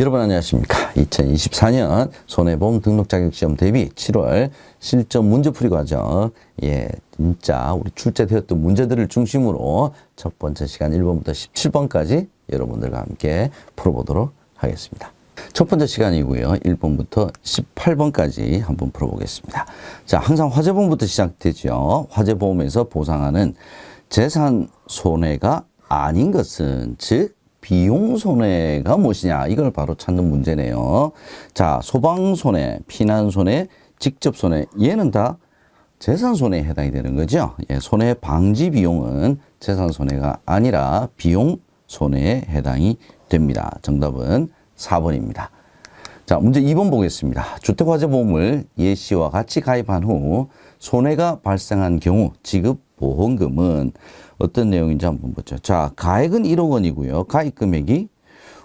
여러분 안녕하십니까. 2024년 손해보험 등록 자격시험 대비 7월 실전 문제풀이 과정. 예, 진짜 우리 출제되었던 문제들을 중심으로 첫 번째 시간 1번부터 17번까지 여러분들과 함께 풀어보도록 하겠습니다. 첫 번째 시간이고요. 1번부터 18번까지 한번 풀어보겠습니다. 자, 항상 화재보험부터 시작되죠. 화재보험에서 보상하는 재산 손해가 아닌 것은 즉 비용 손해가 무엇이냐 이걸 바로 찾는 문제네요. 자, 소방 손해, 피난 손해, 직접 손해 얘는 다 재산 손해에 해당이 되는 거죠. 예, 손해 방지 비용은 재산 손해가 아니라 비용 손해에 해당이 됩니다. 정답은 4번입니다. 자, 문제 2번 보겠습니다. 주택화재보험을 예시와 같이 가입한 후 손해가 발생한 경우 지급 보험금은 어떤 내용인지 한번 보죠. 자, 가액은 1억 원이고요. 가입 금액이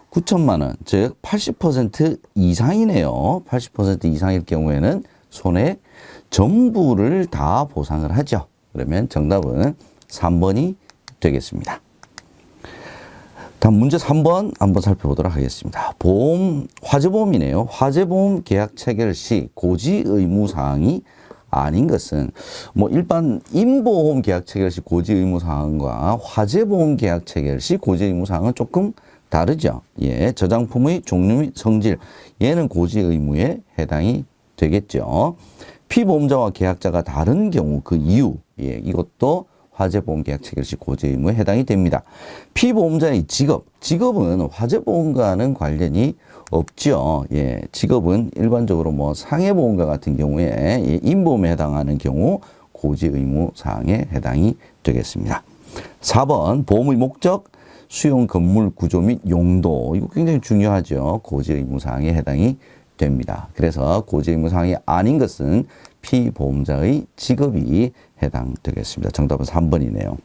9천만 원, 즉 80% 이상이네요. 80% 이상일 경우에는 손해 전부를 다 보상을 하죠. 그러면 정답은 3번이 되겠습니다. 다음 문제 3번 한번 살펴보도록 하겠습니다. 보험, 화재보험이네요. 화재보험 계약 체결 시 고지 의무 사항이 아닌 것은 뭐 일반 임보험 계약 체결 시 고지 의무 사항과 화재보험 계약 체결 시 고지 의무 사항은 조금 다르죠. 예, 저장품의 종류 및 성질 얘는 고지 의무에 해당이 되겠죠. 피보험자와 계약자가 다른 경우 그 이유 예, 이것도 화재보험 계약 체결 시 고지 의무에 해당이 됩니다. 피보험자의 직업, 직업은 화재보험과는 관련이 없죠. 예, 직업은 일반적으로 뭐 상해보험과 같은 경우에 예, 인보험에 해당하는 경우 고지 의무 사항에 해당이 되겠습니다. 4번 보험의 목적, 수용 건물 구조 및 용도 이거 굉장히 중요하죠. 고지 의무 사항에 해당이 됩니다. 그래서 고지 의무 사항이 아닌 것은 피보험자의 직업이 해당되겠습니다. 정답은 3번이네요.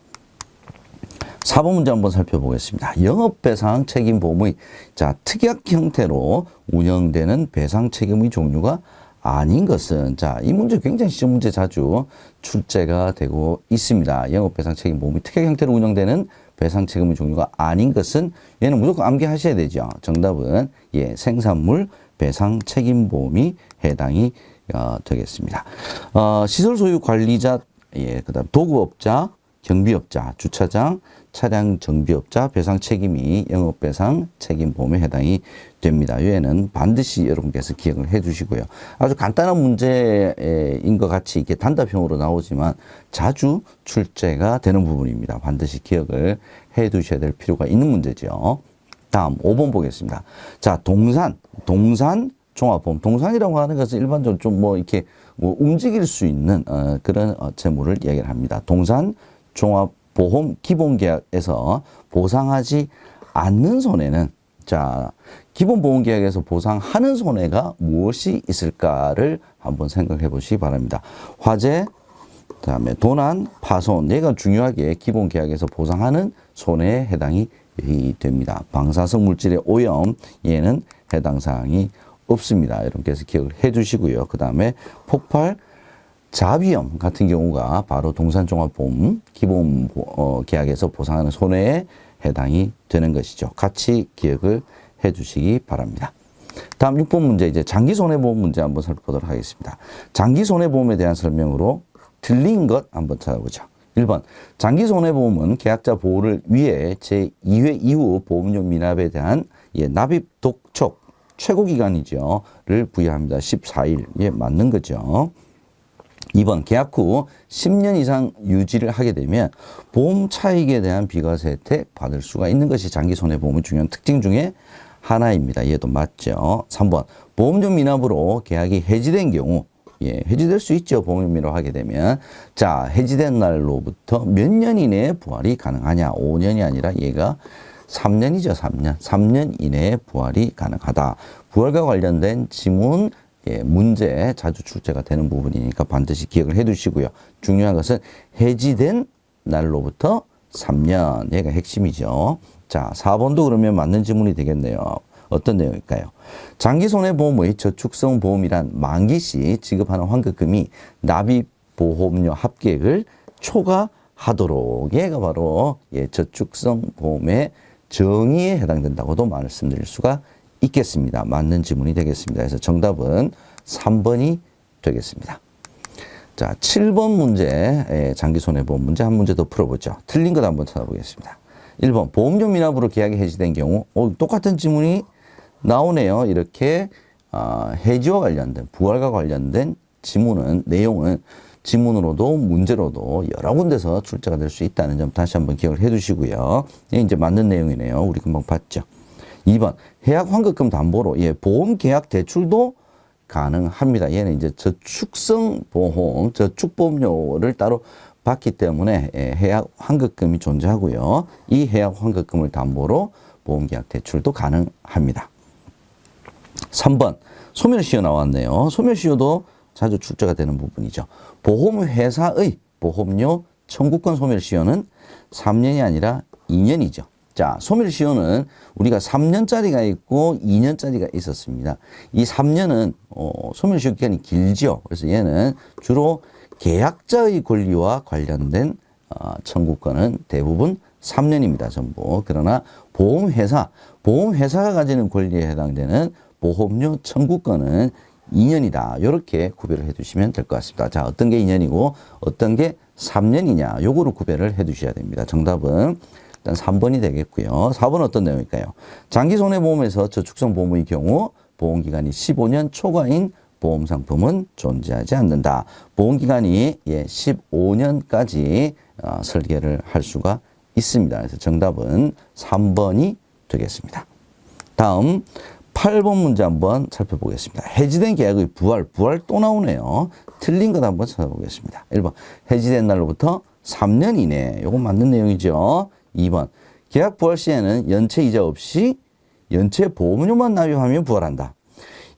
4번 문제 한번 살펴보겠습니다. 영업배상 책임보험의 자 특약 형태로 운영되는 배상 책임의 종류가 아닌 것은 자 이 문제 굉장히 시험 문제 자주 출제가 되고 있습니다. 영업배상 책임보험이 특약 형태로 운영되는 배상 책임의 종류가 아닌 것은 얘는 무조건 암기하셔야 되죠. 정답은 예 생산물 배상 책임보험이 해당이 어, 되겠습니다. 어, 시설 소유 관리자 예 그다음 도구업자 경비업자, 주차장, 차량 정비업자 배상 책임이 영업배상 책임보험에 해당이 됩니다. 얘는 반드시 여러분께서 기억을 해 주시고요. 아주 간단한 문제인 것 같이 이렇게 단답형으로 나오지만 자주 출제가 되는 부분입니다. 반드시 기억을 해 두셔야 될 필요가 있는 문제죠. 다음 5번 보겠습니다. 자, 동산, 동산 종합보험. 동산이라고 하는 것은 일반적으로 좀 뭐 이렇게 뭐 움직일 수 있는 어, 그런 어, 재물을 이야기를 합니다. 동산 종합보험 기본계약에서 보상하지 않는 손해는 자 기본보험계약에서 보상하는 손해가 무엇이 있을까를 한번 생각해 보시기 바랍니다. 화재, 그다음에 도난, 파손 얘가 중요하게 기본계약에서 보상하는 손해에 해당이 됩니다. 방사성 물질의 오염 얘는 해당 사항이 없습니다. 여러분께서 기억을 해 주시고요. 그 다음에 폭발, 자비험 같은 경우가 바로 동산종합보험 기본 어, 계약에서 보상하는 손해에 해당이 되는 것이죠. 같이 기억을 해 주시기 바랍니다. 다음 6번 문제 이제 장기 손해보험 문제 한번 살펴보도록 하겠습니다. 장기 손해보험에 대한 설명으로 틀린 것 한번 찾아보죠. 1번 장기 손해보험은 계약자 보호를 위해 제2회 이후 보험료 미납에 대한 예, 납입 독촉 최고 기간이죠.를 부여합니다. 14일. 예, 맞는 거죠. 2번 계약 후 10년 이상 유지를 하게 되면 보험 차익에 대한 비과세 혜택 받을 수가 있는 것이 장기 손해보험의 중요한 특징 중에 하나입니다. 얘도 맞죠. 3번 보험료 미납으로 계약이 해지된 경우 예, 해지될 수 있죠. 보험료 미납 하게 되면 자 해지된 날로부터 몇 년 이내에 부활이 가능하냐 5년이 아니라 얘가 3년이죠. 3년 3년 이내에 부활이 가능하다. 부활과 관련된 지문 예, 문제 자주 출제가 되는 부분이니까 반드시 기억을 해 두시고요. 중요한 것은 해지된 날로부터 3년. 얘가 핵심이죠. 자, 4번도 그러면 맞는 지문이 되겠네요. 어떤 내용일까요? 장기 손해보험의 저축성 보험이란 만기 시 지급하는 환급금이 납입 보험료 합계액을 초과하도록 얘가 바로 예, 저축성 보험의 정의에 해당된다고도 말씀드릴 수가 있겠습니다. 맞는 지문이 되겠습니다. 그래서 정답은 3번이 되겠습니다. 자, 7번 문제, 예, 장기 손해보험 문제 한 문제 더 풀어보죠. 틀린 것 한번 찾아보겠습니다. 1번, 보험료 미납으로 계약이 해지된 경우, 어, 똑같은 지문이 나오네요. 이렇게, 아, 해지와 관련된, 부활과 관련된 지문은, 내용은 지문으로도 문제로도 여러 군데서 출제가 될 수 있다는 점 다시 한번 기억을 해 두시고요. 이게 이제 맞는 내용이네요. 우리 금방 봤죠. 2번, 해약 환급금 담보로, 예, 보험 계약 대출도 가능합니다. 얘는 이제 저축성 보험, 저축보험료를 따로 받기 때문에 예, 해약 환급금이 존재하고요. 이 해약 환급금을 담보로 보험 계약 대출도 가능합니다. 3번 소멸시효 나왔네요. 소멸시효도 자주 출제가 되는 부분이죠. 보험회사의 보험료 청구권 소멸시효는 3년이 아니라 2년이죠. 자, 소멸시효는 우리가 3년짜리가 있고 2년짜리가 있었습니다. 이 3년은 어, 소멸시효 기간이 길죠. 그래서 얘는 주로 계약자의 권리와 관련된 어, 청구권은 대부분 3년입니다. 전부. 그러나 보험회사, 보험회사가 가지는 권리에 해당되는 보험료 청구권은 2년이다. 이렇게 구별을 해 두시면 될 것 같습니다. 자, 어떤 게 2년이고 어떤 게 3년이냐. 요거를 구별을 해 두셔야 됩니다. 정답은 일단 3번이 되겠고요. 4번 어떤 내용일까요? 장기 손해보험에서 저축성 보험의 경우 보험기간이 15년 초과인 보험 상품은 존재하지 않는다. 보험기간이 예, 15년까지 어, 설계를 할 수가 있습니다. 그래서 정답은 3번이 되겠습니다. 다음 8번 문제 한번 살펴보겠습니다. 해지된 계약의 부활, 부활 또 나오네요. 틀린 것 한번 찾아보겠습니다. 1번, 해지된 날로부터 3년 이내. 요건 맞는 내용이죠. 2번, 계약 부활 시에는 연체 이자 없이 연체 보험료만 납입하면 부활한다.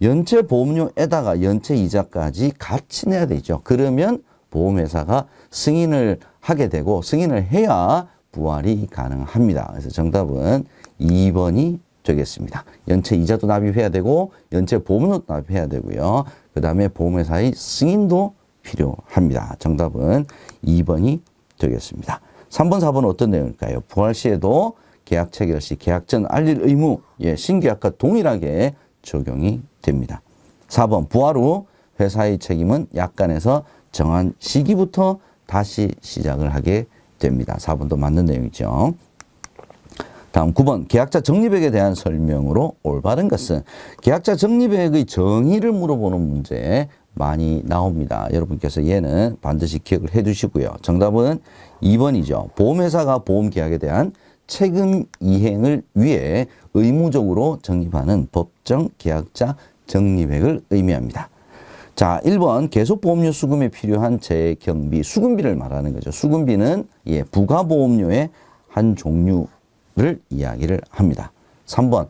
연체 보험료에다가 연체 이자까지 같이 내야 되죠. 그러면 보험회사가 승인을 하게 되고 승인을 해야 부활이 가능합니다. 그래서 정답은 2번이 되겠습니다. 연체 이자도 납입해야 되고 연체 보험료도 납입해야 되고요. 그 다음에 보험회사의 승인도 필요합니다. 정답은 2번이 되겠습니다. 3번, 4번 어떤 내용일까요? 부활 시에도 계약 체결 시 계약 전 알릴 의무, 예, 신계약과 동일하게 적용이 됩니다. 4번, 부활 후 회사의 책임은 약관에서 정한 시기부터 다시 시작을 하게 됩니다. 4번도 맞는 내용이죠. 다음 9번 계약자 적립액에 대한 설명으로 올바른 것은 계약자 적립액의 정의를 물어보는 문제 많이 나옵니다. 여러분께서 얘는 반드시 기억을 해 두시고요. 정답은 2번이죠. 보험회사가 보험계약에 대한 책임 이행을 위해 의무적으로 적립하는 법정 계약자 적립액을 의미합니다. 자, 1번 계속 보험료 수금에 필요한 재경비, 수금비를 말하는 거죠. 수금비는 예, 부가보험료의 한 종류를 이야기를 합니다. 3번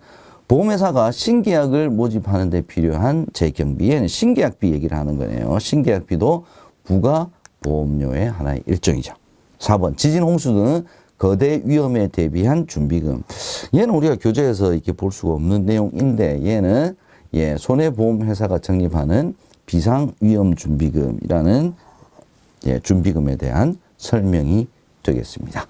보험회사가 신계약을 모집하는 데 필요한 재경비에는 신계약비 얘기를 하는 거네요. 신계약비도 부가보험료의 하나의 일종이죠. 4번 지진 홍수 등은 거대 위험에 대비한 준비금. 얘는 우리가 교재에서 이렇게 볼 수가 없는 내용인데 얘는 예, 손해보험회사가 적립하는 비상위험준비금이라는 예, 준비금에 대한 설명이 되겠습니다.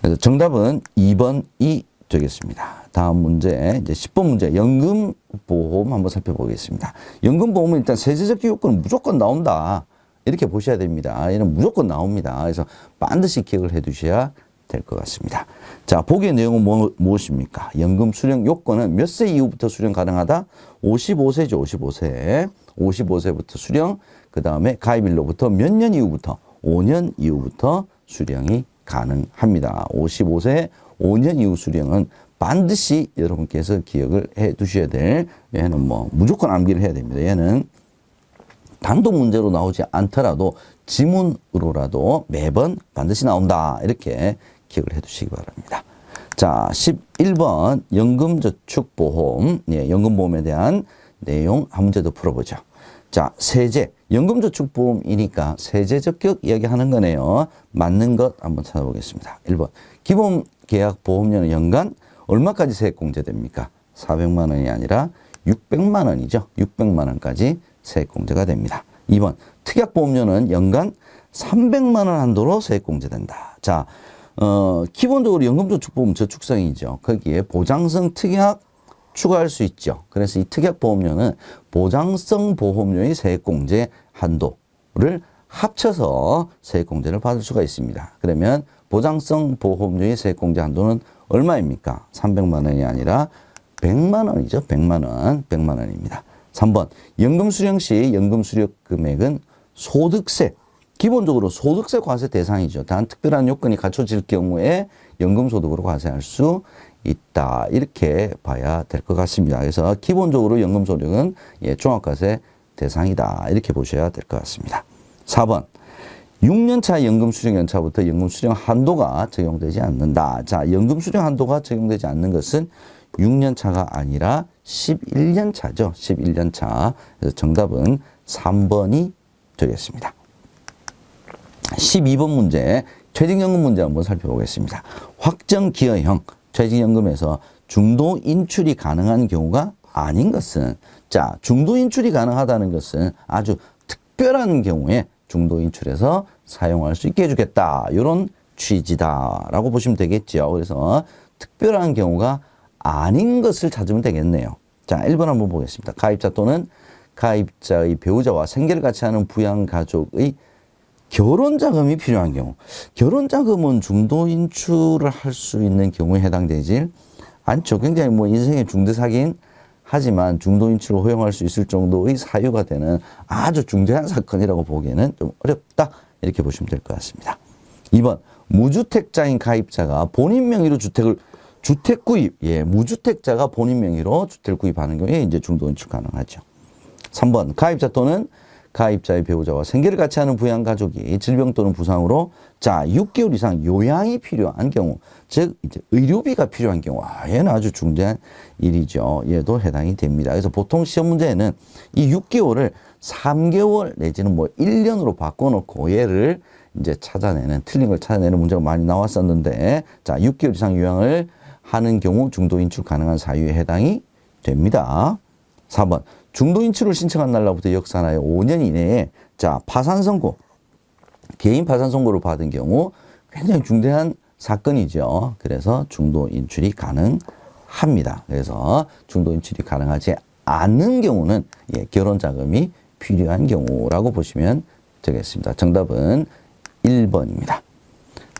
그래서 정답은 2번이 되겠습니다. 다음 문제, 이제 10번 문제, 연금보험 한번 살펴보겠습니다. 연금보험은 일단 세제적 기호권은 무조건 나온다. 이렇게 보셔야 됩니다. 얘는 무조건 나옵니다. 그래서 반드시 기억을 해 두셔야 될 것 같습니다. 자, 보기의 내용은 뭐, 무엇입니까? 연금 수령 요건은 몇 세 이후부터 수령 가능하다? 55세죠, 55세. 55세부터 수령, 그 다음에 가입일로부터 몇 년 이후부터? 5년 이후부터 수령이 가능합니다. 55세 5년 이후 수령은 반드시 여러분께서 기억을 해 두셔야 될, 얘는 뭐 무조건 암기를 해야 됩니다. 얘는 단독 문제로 나오지 않더라도 지문으로라도 매번 반드시 나온다. 이렇게 기억을 해 두시기 바랍니다. 자, 11번 연금저축보험, 예, 연금보험에 대한 내용 한 문제 더 풀어보죠. 자, 세제, 연금저축보험이니까 세제 적격 이야기하는 거네요. 맞는 것 한번 찾아보겠습니다. 1번 기본 계약 보험료는 연간 얼마까지 세액 공제됩니까? 400만 원이 아니라 600만 원이죠. 600만 원까지 세액 공제가 됩니다. 2번 특약 보험료는 연간 300만 원 한도로 세액 공제된다. 자, 어, 기본적으로 연금저축보험 저축성이죠. 거기에 보장성 특약 추가할 수 있죠. 그래서 이 특약보험료는 보장성 보험료의 세액공제 한도를 합쳐서 세액공제를 받을 수가 있습니다. 그러면 보장성 보험료의 세액공제 한도는 얼마입니까? 300만 원이 아니라 100만 원이죠. 100만 원. 100만 원입니다. 3번. 연금 수령 시 연금 수령 금액은 소득세. 기본적으로 소득세 과세 대상이죠. 단 특별한 요건이 갖춰질 경우에 연금 소득으로 과세할 수 있다. 이렇게 봐야 될 것 같습니다. 그래서 기본적으로 연금 소득은 예, 종합과세 대상이다. 이렇게 보셔야 될 것 같습니다. 4번. 6년차 연금 수령 연차부터 연금 수령 한도가 적용되지 않는다. 자, 연금 수령 한도가 적용되지 않는 것은 6년차가 아니라 11년차죠. 11년차. 그래서 정답은 3번이 되겠습니다. 12번 문제 퇴직연금 문제 한번 살펴보겠습니다. 확정 기여형 퇴직연금에서 중도 인출이 가능한 경우가 아닌 것은 자 중도 인출이 가능하다는 것은 아주 특별한 경우에 중도 인출해서 사용할 수 있게 해주겠다 이런 취지다라고 보시면 되겠죠. 그래서 특별한 경우가 아닌 것을 찾으면 되겠네요. 자 1번 한번 보겠습니다. 가입자 또는 가입자의 배우자와 생계를 같이 하는 부양 가족의 결혼 자금이 필요한 경우, 결혼 자금은 중도 인출을 할 수 있는 경우에 해당되지 않죠. 굉장히 뭐 인생의 중대사긴 하지만 중도 인출을 허용할 수 있을 정도의 사유가 되는 아주 중대한 사건이라고 보기에는 좀 어렵다. 이렇게 보시면 될 것 같습니다. 2번, 무주택자인 가입자가 본인 명의로 주택을 주택 구입, 예, 무주택자가 본인 명의로 주택을 구입하는 경우에 이제 중도 인출 가능하죠. 3번, 가입자 또는 가입자의 배우자와 생계를 같이 하는 부양 가족이 질병 또는 부상으로 자 6개월 이상 요양이 필요한 경우 즉 이제 의료비가 필요한 경우 아, 얘는 아주 중대한 일이죠. 얘도 해당이 됩니다. 그래서 보통 시험 문제에는 이 6개월을 3개월 내지는 뭐 1년으로 바꿔놓고 얘를 이제 찾아내는 틀린 걸 찾아내는 문제가 많이 나왔었는데 자 6개월 이상 요양을 하는 경우 중도 인출 가능한 사유에 해당이 됩니다. 4번 중도 인출을 신청한 날로부터 역사하여 5년 이내에 자 파산 선고 개인 파산 선고를 받은 경우 굉장히 중대한 사건이죠. 그래서 중도 인출이 가능합니다. 그래서 중도 인출이 가능하지 않는 경우는 예, 결혼 자금이 필요한 경우라고 보시면 되겠습니다. 정답은 1번입니다.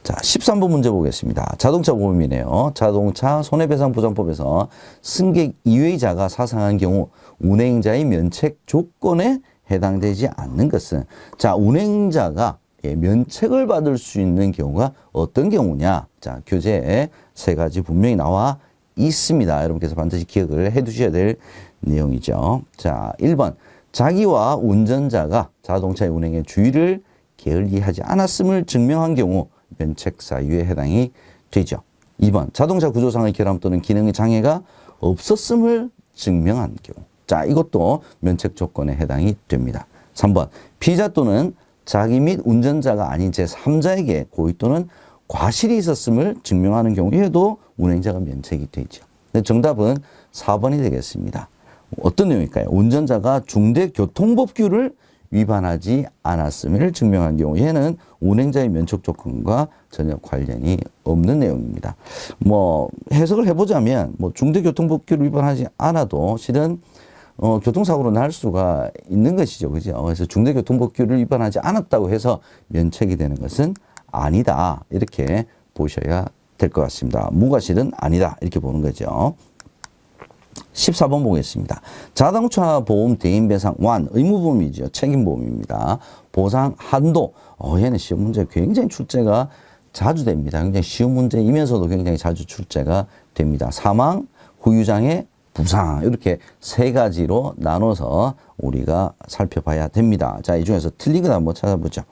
자, 13번 문제 보겠습니다. 자동차 보험이네요. 자동차 손해배상보장법에서 승객 이외자가 사상한 경우 운행자의 면책 조건에 해당되지 않는 것은 자, 운행자가 예, 면책을 받을 수 있는 경우가 어떤 경우냐? 자, 교재에 세 가지 분명히 나와 있습니다. 여러분께서 반드시 기억을 해 두셔야 될 내용이죠. 자, 1번. 자기와 운전자가 자동차의 운행에 주의를 게을리하지 않았음을 증명한 경우 면책 사유에 해당이 되죠. 2번 자동차 구조상의 결함 또는 기능의 장애가 없었음을 증명한 경우. 자, 이것도 면책 조건에 해당이 됩니다. 3번 피자 또는 자기 및 운전자가 아닌 제3자에게 고의 또는 과실이 있었음을 증명하는 경우에도 운행자가 면책이 되죠. 정답은 4번이 되겠습니다. 어떤 내용일까요? 운전자가 중대교통법규를 위반하지 않았음을 증명한 경우에는 운행자의 면책 조건과 전혀 관련이 없는 내용입니다. 뭐 해석을 해보자면 뭐 중대교통법규를 위반하지 않아도 실은 어, 교통사고로 날 수가 있는 것이죠. 그죠? 그래서 중대교통법규를 위반하지 않았다고 해서 면책이 되는 것은 아니다. 이렇게 보셔야 될 것 같습니다. 무과실은 아니다. 이렇게 보는 거죠. 14번 보겠습니다. 자동차 보험 대인 배상 완 의무보험이죠. 책임보험입니다. 보상 한도. 어, 얘는 시험 문제 굉장히 출제가 자주 됩니다. 굉장히 쉬운 문제이면서도 굉장히 자주 출제가 됩니다. 사망, 후유장애, 부상 이렇게 세 가지로 나눠서 우리가 살펴봐야 됩니다. 자, 이 중에서 틀리거나 한번 찾아보죠.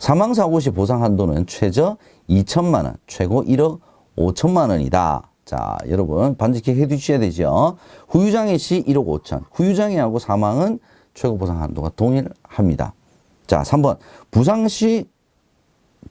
사망 사고 시 보상 한도는 최저 2천만 원, 최고 1억 5천만 원이다. 자, 여러분 반드시 해 두셔야 되죠. 후유장애 시 1억 5천. 후유장애하고 사망은 최고 보상 한도가 동일합니다. 자, 3번. 부상 시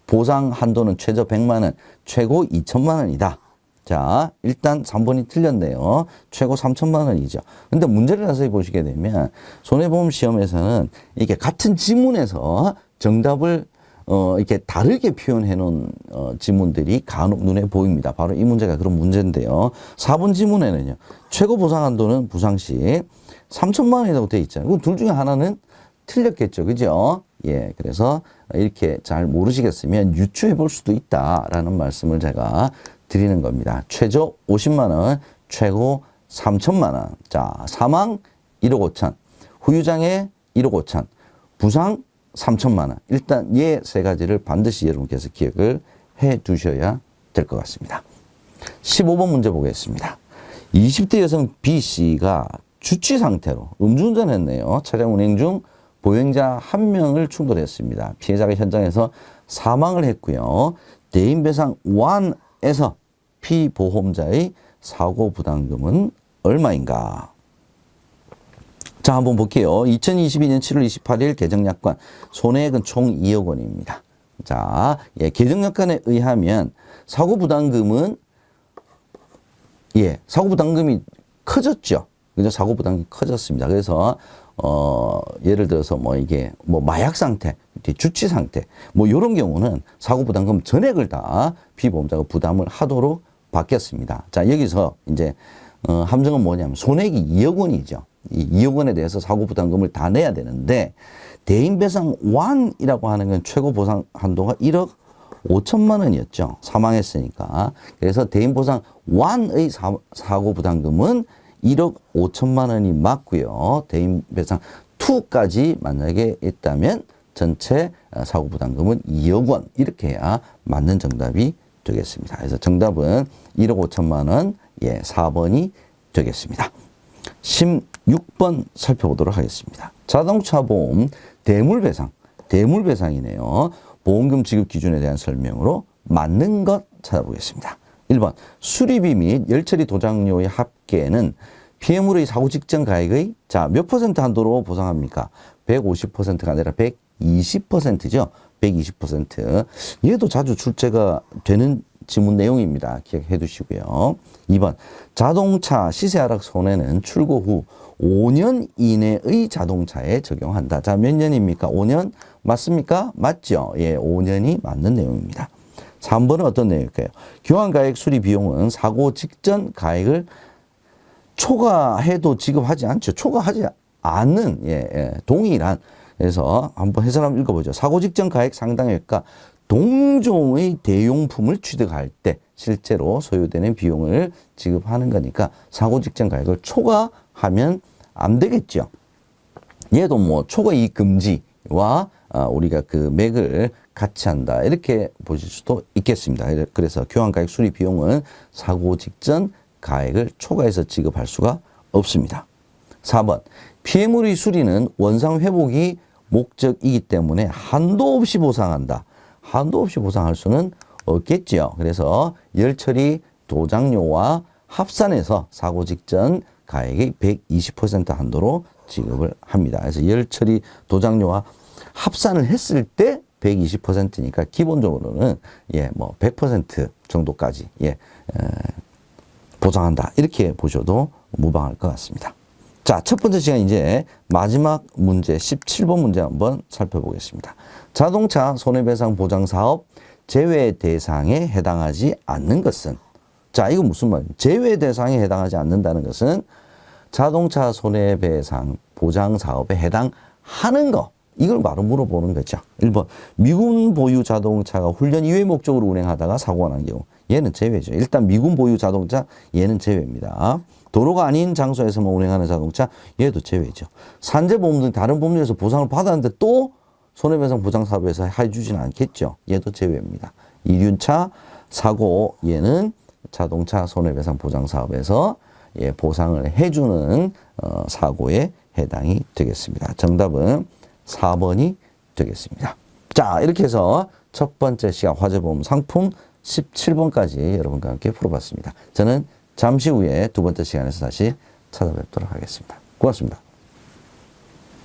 보상 한도는 최저 100만 원, 최고 2천만 원이다. 자, 일단 3번이 틀렸네요. 최고 3천만 원이죠. 근데 문제를 자세히 보시게 되면 손해보험 시험에서는 이게 같은 지문에서 정답을 어, 이렇게 다르게 표현해 놓은 어, 지문들이 간혹 눈에 보입니다. 바로 이 문제가 그런 문제인데요. 4번 지문에는요. 최고 보상 한도는 부상 시 3천만 원이라고 돼 있잖아요. 그둘 중에 하나는 틀렸겠죠. 그죠? 예. 그래서 이렇게 잘 모르시겠으면 유추해 볼 수도 있다라는 말씀을 제가 드리는 겁니다. 최저 50만 원, 최고 3천만 원. 자, 사망 1억 5천, 후유장애 1억 5천, 부상 3천만 원. 일단 예세 가지를 반드시 여러분께서 기억을 해 두셔야 될 것 같습니다. 15번 문제 보겠습니다. 20대 여성 B 씨가 주취 상태로 음주운전 했네요. 차량 운행 중 보행자 한 명을 충돌했습니다. 피해자가 현장에서 사망을 했고요. 대인배상 1 에서 피보험자의 사고 부담금은 얼마인가? 자, 한번 볼게요. 2022년 7월 28일 개정약관 손해액은 총 2억 원입니다. 자, 예, 개정약관에 의하면 사고 부담금은 예, 사고 부담금이 커졌죠. 그죠? 사고 부담금이 커졌습니다. 그래서 어, 예를 들어서 뭐 이게 뭐 마약 상태, 주치 상태, 뭐 이런 경우는 사고 부담금 전액을 다 피보험자가 부담을 하도록 바뀌었습니다. 자, 여기서 이제 어, 함정은 뭐냐면 손해액이 2억 원이죠. 이 2억 원에 대해서 사고 부담금을 다 내야 되는데 대인배상 1이라고 하는 건 최고 보상 한도가 1억 5천만 원이었죠. 사망했으니까. 그래서 대인보상 1의 사고 부담금은 1억 5천만 원이 맞고요. 대인 배상 2까지 만약에 있다면 전체 사고 부담금은 2억 원 이렇게 해야 맞는 정답이 되겠습니다. 그래서 정답은 1억 5천만 원, 예, 4번이 되겠습니다. 16번 살펴보도록 하겠습니다. 자동차 보험 대물 배상, 대물 배상이네요. 보험금 지급 기준에 대한 설명으로 맞는 것 찾아보겠습니다. 1번 수리비 및 열처리 도장료의 합계는 피해물의 사고 직전 가액의 자 몇 퍼센트 한도로 보상합니까? 150%가 아니라 120%죠. 120%. 얘도 자주 출제가 되는 지문 내용입니다. 기억해 두시고요. 2번 자동차 시세 하락 손해는 출고 후 5년 이내의 자동차에 적용한다. 자, 몇 년입니까? 5년 맞습니까? 맞죠? 예, 5년이 맞는 내용입니다. 3번은 어떤 내용일까요? 교환가액 수리 비용은 사고 직전 가액을 초과해도 지급하지 않죠. 초과하지 않는, 예, 예, 동일한. 그래서 한번 해설 한번 읽어보죠. 사고 직전 가액 상당액과 동종의 대용품을 취득할 때 실제로 소요되는 비용을 지급하는 거니까 사고 직전 가액을 초과하면 안 되겠죠. 얘도 뭐 초과 이익 금지와 아, 우리가 그 맥을 같이 한다 이렇게 보실 수도 있겠습니다. 그래서 교환가액 수리 비용은 사고 직전 가액을 초과해서 지급할 수가 없습니다. 4번 피해물의 수리는 원상 회복이 목적이기 때문에 한도 없이 보상한다. 한도 없이 보상할 수는 없겠지요. 그래서 열처리 도장료와 합산해서 사고 직전 가액의 120% 한도로 지급을 합니다. 그래서 열처리 도장료와 합산을 했을 때 120%니까 기본적으로는 예, 뭐 100% 정도까지 예, 에, 보상한다. 이렇게 보셔도 무방할 것 같습니다. 자, 첫 번째 시간 이제 마지막 문제 17번 문제 한번 살펴보겠습니다. 자동차 손해배상 보장 사업 제외 대상에 해당하지 않는 것은 자, 이거 무슨 말이에요? 제외 대상에 해당하지 않는다는 것은 자동차 손해배상 보장 사업에 해당하는 거. 이걸 바로 물어보는 거죠. 1번. 미군 보유 자동차가 훈련 이외 목적으로 운행하다가 사고가 난 경우. 얘는 제외죠. 일단 미군 보유 자동차, 얘는 제외입니다. 도로가 아닌 장소에서만 운행하는 자동차, 얘도 제외죠. 산재보험 등 다른 법률에서 보상을 받았는데 또 손해배상 보장 사업에서 해주지는 않겠죠. 얘도 제외입니다. 이륜차 사고, 얘는 자동차 손해배상 보장 사업에서 예, 보상을 해주는 어, 사고에 해당이 되겠습니다. 정답은 4번이 되겠습니다. 자, 이렇게 해서 첫 번째 시간 화재보험 상품 17번까지 여러분과 함께 풀어봤습니다. 저는 잠시 후에 두 번째 시간에서 다시 찾아뵙도록 하겠습니다. 고맙습니다.